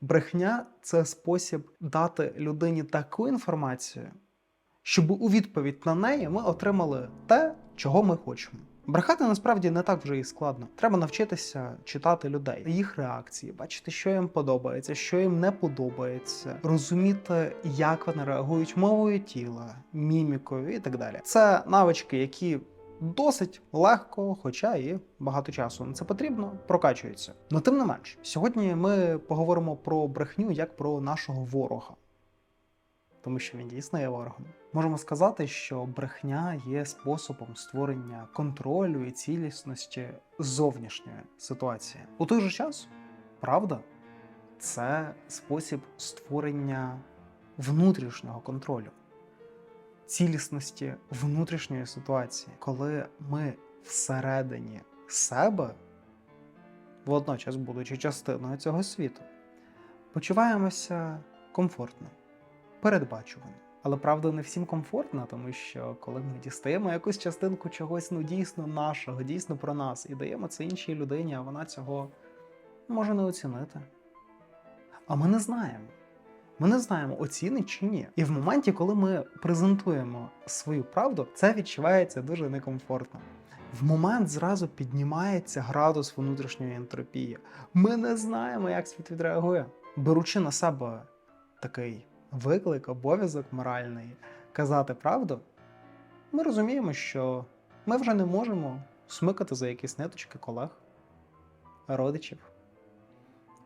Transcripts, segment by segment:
Брехня це спосіб дати людині таку інформацію, щоб у відповідь на неї ми отримали те, чого ми хочемо. Брехати насправді не так вже і складно. Треба навчитися читати людей, їх реакції, бачити, що їм подобається, що їм не подобається, розуміти, як вони реагують мовою тіла, мімікою і так далі. Це навички, які досить легко, хоча і багато часу на це потрібно, прокачуються. Но тим не менш, сьогодні ми поговоримо про брехню як про нашого ворога, тому що він дійсно є ворогом. Можемо сказати, що брехня є способом створення контролю і цілісності зовнішньої ситуації. У той же час, правда, це спосіб створення внутрішнього контролю, цілісності внутрішньої ситуації, коли ми всередині себе, водночас будучи частиною цього світу, почуваємося комфортно, передбачувано. Але правда не всім комфортно, тому що коли ми дістаємо якусь частинку чогось ну дійсно нашого, дійсно про нас, і даємо це іншій людині, а вона цього може не оцінити. А ми не знаємо. Ми не знаємо, оцінить чи ні. І в моменті, коли ми презентуємо свою правду, це відчувається дуже некомфортно. В момент зразу піднімається градус внутрішньої ентропії. Ми не знаємо, як світ відреагує. Беручи на себе такий виклик, обов'язок моральний казати правду, ми розуміємо, що ми вже не можемо смикати за якісь ниточки колег, родичів.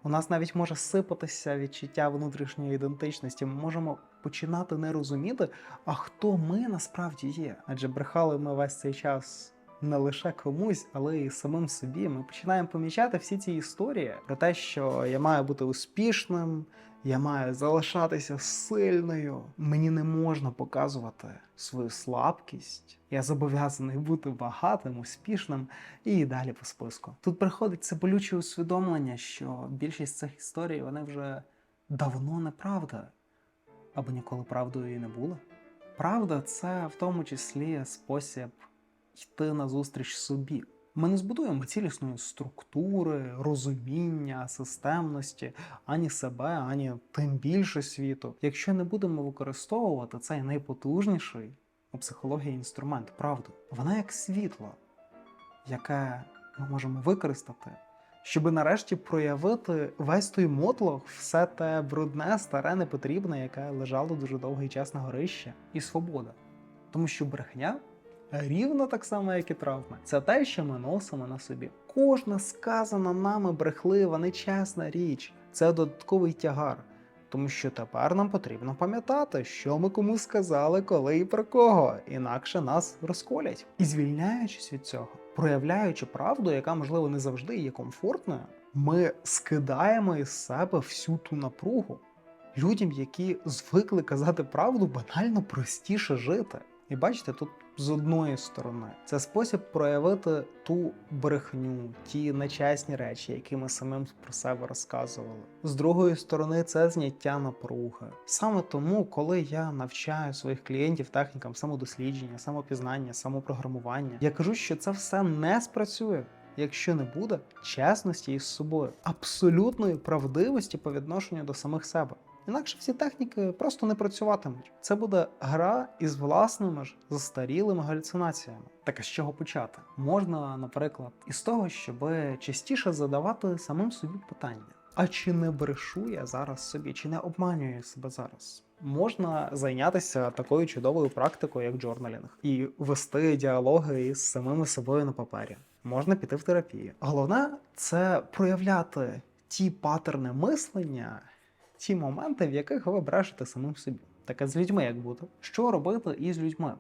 У нас навіть може сипатися відчуття внутрішньої ідентичності. Ми можемо починати не розуміти, а хто ми насправді є. Адже брехали ми весь цей час не лише комусь, але й самим собі. Ми починаємо помічати всі ці історії про те, що я маю бути успішним, я маю залишатися сильною. Мені не можна показувати свою слабкість. Я зобов'язаний бути багатим, успішним і далі по списку. Тут приходить це болюче усвідомлення, що більшість цих історій вони вже давно неправда, або ніколи правдою і не були. Правда, це в тому числі спосіб йти назустріч собі. Ми не збудуємо цілісної структури, розуміння, системності ані себе, ані тим більше світу, якщо не будемо використовувати цей найпотужніший у психології інструмент правду. Вона як світло, яке ми можемо використати, щоб нарешті проявити весь той мотлох, все те брудне, старе, непотрібне, яке лежало дуже довгий час на горищі, і свобода. Тому що брехня рівно так само, як і травми. Це те, що ми носимо на собі. Кожна сказана нами брехлива, нечесна річ це додатковий тягар. Тому що тепер нам потрібно пам'ятати, що ми кому сказали, коли і про кого, інакше нас розколять. І звільняючись від цього, проявляючи правду, яка можливо не завжди є комфортною, ми скидаємо із себе всю ту напругу. Людям, які звикли казати правду, банально простіше жити. І бачите, тут з одної сторони це спосіб проявити ту брехню, ті нечесні речі, які ми самим про себе розказували. З другої сторони, це зняття напруги. Саме тому, коли я навчаю своїх клієнтів технікам самодослідження, самопізнання, самопрограмування, я кажу, що це все не спрацює. Якщо не буде чесності із собою, абсолютної правдивості по відношенню до самих себе. Інакше всі техніки просто не працюватимуть. Це буде гра із власними ж застарілими галюцинаціями. Так а з чого почати? Можна, наприклад, із того, щоб частіше задавати самим собі питання: а чи не брешу я зараз собі, чи не обманюю себе зараз? Можна зайнятися такою чудовою практикою, як джорналінг, і вести діалоги із самими собою на папері. Можна піти в терапію. Головне це проявляти ті патерни мислення ті моменти, в яких ви брешете самим собі. Так а з людьми як бути? Що робити із людьми?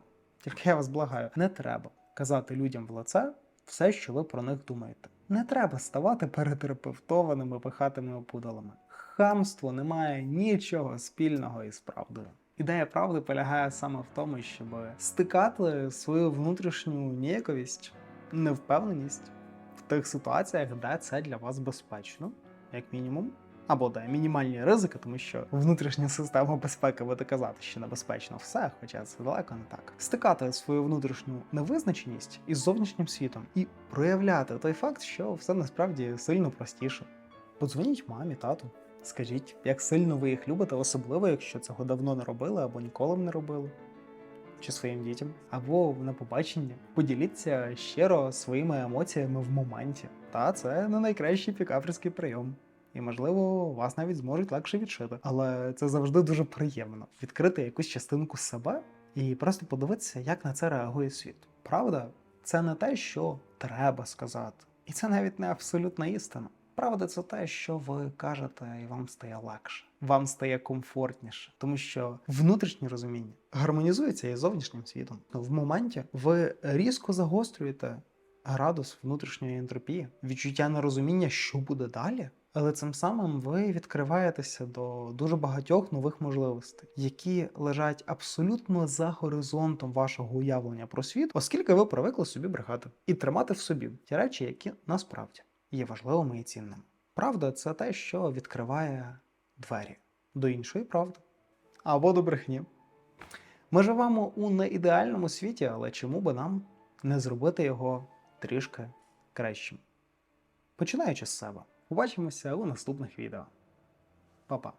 Тільки я вас благаю, не треба казати людям в лице все, що ви про них думаєте. Не треба ставати перетерапевтованими пихатими опудалами. Хамство не має нічого спільного із правдою. Ідея правди полягає саме в тому, щоб стикати свою внутрішню ніяковість, невпевненість в тих ситуаціях, де це для вас безпечно, як мінімум. Або де мінімальні ризики, тому що внутрішня система безпеки буде казати, що небезпечно все, хоча це далеко не так. Стикати свою внутрішню невизначеність із зовнішнім світом і проявляти той факт, що все насправді сильно простіше. Подзвоніть мамі, тату, Скажіть, як сильно ви їх любите, особливо, якщо цього давно не робили або ніколи не робили. Чи своїм дітям, або на побаченні. Поділіться щиро своїми емоціями в моменті. Та це не найкращий пікаперський прийом. І, можливо, вас навіть зможуть легше відшити. Але це завжди дуже приємно відкрити якусь частинку себе і просто подивитися, як на це реагує світ. Правда, це не те, що треба сказати. І це навіть не абсолютна істина. Правда, це те, що ви кажете, і вам стає легше, вам стає комфортніше, тому що внутрішнє розуміння гармонізується із зовнішнім світом. В моменті ви різко загострюєте градус внутрішньої ентропії, відчуття нерозуміння, що буде далі. Але цим самим ви відкриваєтеся до дуже багатьох нових можливостей, які лежать абсолютно за горизонтом вашого уявлення про світ, оскільки ви привикли собі брехати і тримати в собі ті речі, які насправді є важливими і цінними. Правда, це те, що відкриває двері до іншої правди або до брехні. Ми живемо у неідеальному світі, але чому би нам не зробити його трішки кращим? Починаючи з себе. Побачимося у наступних відео. Па-па!